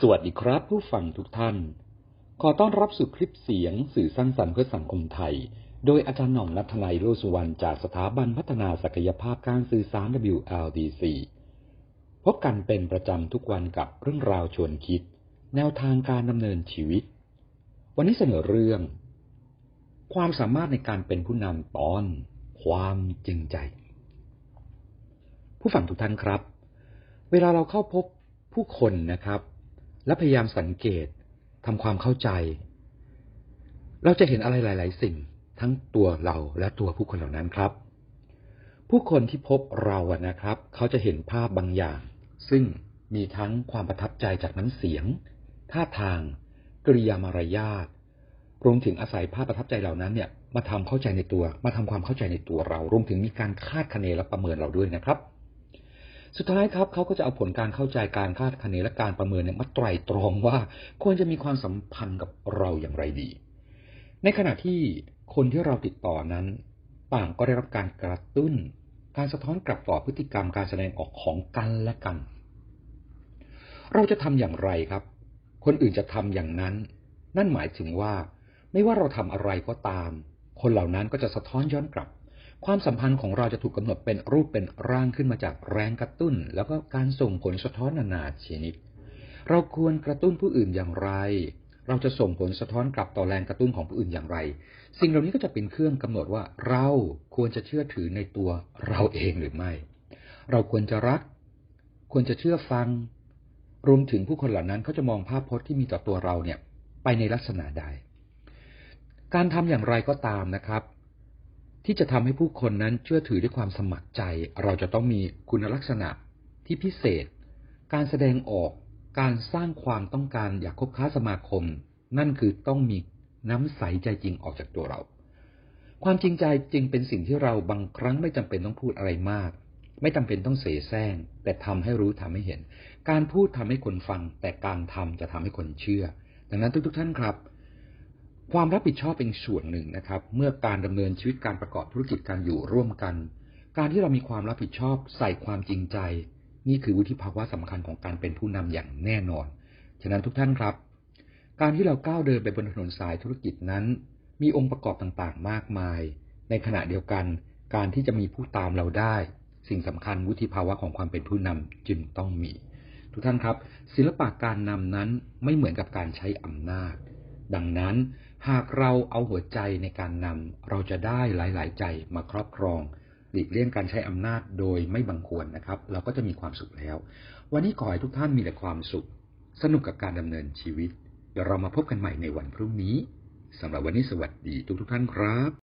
สวัสดีครับผู้ฟังทุกท่าน ขอต้อนรับสู่คลิปเสียงสื่อสร้างสรรค์เพื่อสังคมไทย โดยอาจารย์หน่องนัทนัยโรสุวรรณจากสถาบันพัฒนาศักยภาพการสื่อสาร WLDC พบกันเป็นประจำทุกวันกับเรื่องราวชวนคิด แนวทางการดำเนินชีวิต วันนี้เสนอเรื่อง ความสามารถในการเป็นผู้นำตอน ความจริงใจ ผู้ฟังทุกท่านครับ เวลาเราเข้าพบผู้คนนะครับ และพยายามสังเกตทำความเข้าใจ เราจะเห็นอะไรหลาย ๆ สิ่งทั้งตัวเราและตัวผู้คนเหล่านั้นครับ ผู้คนที่พบเราอะนะครับ เขาจะเห็นภาพบางอย่าง ซึ่งมีทั้งความประทับใจจากน้ำเสียง ท่าทาง กริยามารยาทรวมถึงอาศัยภาพประทับใจเหล่านั้นเนี่ยมาทำเข้าใจในตัว มาทำความเข้าใจในตัวเรา รวมถึงมีการคาดคะเนและประเมินเราด้วยนะครับ สุดท้ายครับเขาก็จะเอาผลการเข้าใจการคาดคะเนและการประเมินเนี่ยมาไตร่ตรองว่าควรจะมีความสัมพันธ์กับเราอย่างไรดี ในขณะที่คนที่เราติดต่อนั้นต่างก็ได้รับการกระตุ้น การสะท้อนกลับต่อพฤติกรรมการแสดงออกของกันและกัน เราจะทำอย่างไรครับ คนอื่นจะทำอย่างนั้น นั่นหมายถึงว่า ไม่ว่าเราทำอะไรก็ตาม คนเหล่านั้นก็จะสะท้อนย้อนกลับ ความสัมพันธ์ของเราจะถูกกำหนดเป็นรูปเป็นร่างขึ้นมาจากแรงกระตุ้น แล้วก็การส่งผลสะท้อนนานาชนิด เราควรกระตุ้นผู้อื่นอย่างไร เราจะส่งผลสะท้อนกลับต่อแรงกระตุ้นของผู้อื่นอย่างไร สิ่งเหล่านี้ก็จะเป็นเครื่องกำหนดว่าเราควรจะเชื่อถือในตัวเราเองหรือไม่ เราควรจะรัก ควรจะเชื่อฟัง รวมถึงผู้คนเหล่านั้นเขาจะมองภาพพจน์ที่มีต่อตัวเราเนี่ยไปในลักษณะใด การทำอย่างไรก็ตามนะครับ ที่จะทำให้ผู้คนนั้นเชื่อถือด้วยความสมัครใจ เราจะต้องมีคุณลักษณะที่พิเศษ การแสดงออกการสร้างความต้องการอยากคบค้าสมาคม นั่นคือต้องมีน้ำใสใจจริงออกจากตัวเรา ความจริงใจจึงเป็นสิ่งที่เราบางครั้งไม่จำเป็นต้องพูดอะไรมาก ไม่จำเป็นต้องเสแสร้ง แต่ทำให้รู้ทำให้เห็น การพูดทำให้คนฟัง แต่การทำจะทำให้คนเชื่อ ดังนั้นทุก ๆ ท่านครับ ความรับผิดชอบเป็นส่วนหนึ่งนะครับ เมื่อการดำเนินชีวิตการประกอบธุรกิจการอยู่ร่วมกัน การที่เรามีความรับผิดชอบใส่ความจริงใจ นี่คือวุฒิภาวะสำคัญของการเป็นผู้นำอย่างแน่นอน ฉะนั้นทุกท่านครับ การที่เราก้าวเดินไปบนถนนสายธุรกิจนั้น มีองค์ประกอบต่างๆ มากมาย ในขณะเดียวกัน การที่จะมีผู้ตามเราได้ สิ่งสำคัญวุฒิภาวะของความเป็นผู้นำจึงต้องมี ทุกท่านครับ ศิลปะการนำนั้นไม่เหมือนกับการใช้อำนาจ ดังนั้น หากเราเอาหัวใจในการนำเราจะได้หลาย ๆ ใจมาครอบครอง หลีกเลี่ยงการใช้อำนาจโดยไม่บังควรนะครับ เราก็จะมีความสุขแล้ว วันนี้ขอให้ทุกท่านมีแต่ความสุข สนุกกับการดำเนินชีวิต เดี๋ยวเรามาพบกันใหม่ในวันพรุ่งนี้สำหรับวันนี้สวัสดีทุกทุกท่านครับ